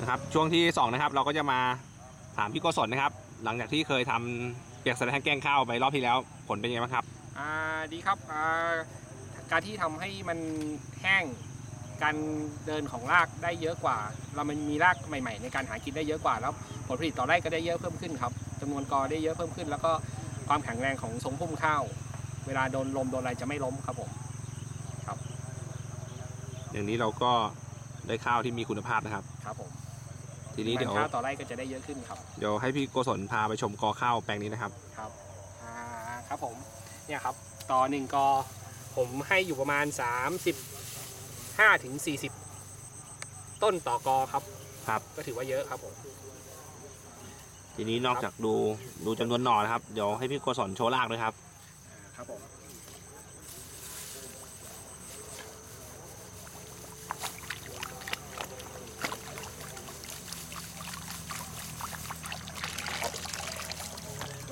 นะครับช่วงที่สองนะครับเราก็จะมาถามพี่โกศลนะครับ หลังจากที่เคยทำเปียกสแลนแกล้งข้าวไปรอบที่แล้วผลเป็นยังไงบ้างครับอ่าดีครับอ่าการที่ทำให้มันแห้งการเดินของรากได้เยอะกว่า เรามันมีรากใหม่ ๆ ในการหากินได้เยอะกว่าแล้วผลผลิตต่อไร่ก็ได้เยอะเพิ่มขึ้นครับจำนวนกอได้เยอะเพิ่มขึ้น แล้วก็ความแข็งแรงของทรงพุ่มข้าว เวลาโดนลมโดนอะไรจะไม่ล้มครับผมอย่างนี้เราก็ได้ข้าวที่มีคุณภาพนะครับครับผม ทีนี้เดี๋ยวข้าวต่อไร่ก็จะได้เยอะขึ้นครับ เดี๋ยวให้พี่โกศลพาไปชมกอข้าวแปลงนี้นะครับ ครับ อ่า ครับผม เนี่ยครับ ต่อหนึ่งกอ ผมให้อยู่ประมาณ 35ถึง40 ต้นต่อกอครับ ครับ ก็ถือว่าเยอะครับผม ทีนี้นอกจากดูดูจำนวนหน่อนะครับ เดี๋ยวให้พี่โกศลโชว์รากด้วยครับ อ่า ครับผม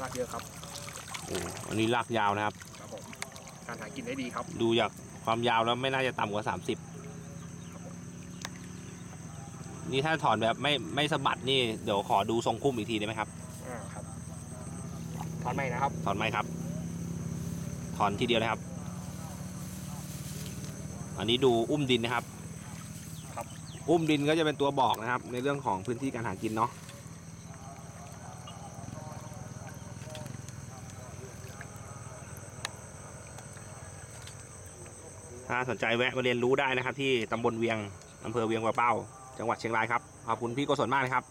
รากเยอะครับโอ้อันนี้รากยาวนะครับ ครับผมการหากินได้ดีครับดูจากความยาวแล้วไม่น่าจะต่ำกว่า 30 นี่ถ้าถอนแบบไม่ไม่สะบัดนี่เดี๋ยวขอดูทรงพุ่มอีกทีได้ไหมครับอ่าครับถอนใหม่นะครับ ถอนไหมครับ ถอนทีเดียวนะครับ อันนี้ดูอุ้มดินนะครับ ครับ อุ้มดินก็จะเป็นตัวบอกนะครับ ในเรื่องของพื้นที่การหากินเนาะ ถ้าสนใจแวะมาเรียนรู้ได้นะครับ ที่ตำบลเวียงอำเภอเวียงป่าเป้า จังหวัดเชียงรายครับ ขอบคุณพี่โกศลมากนะครับ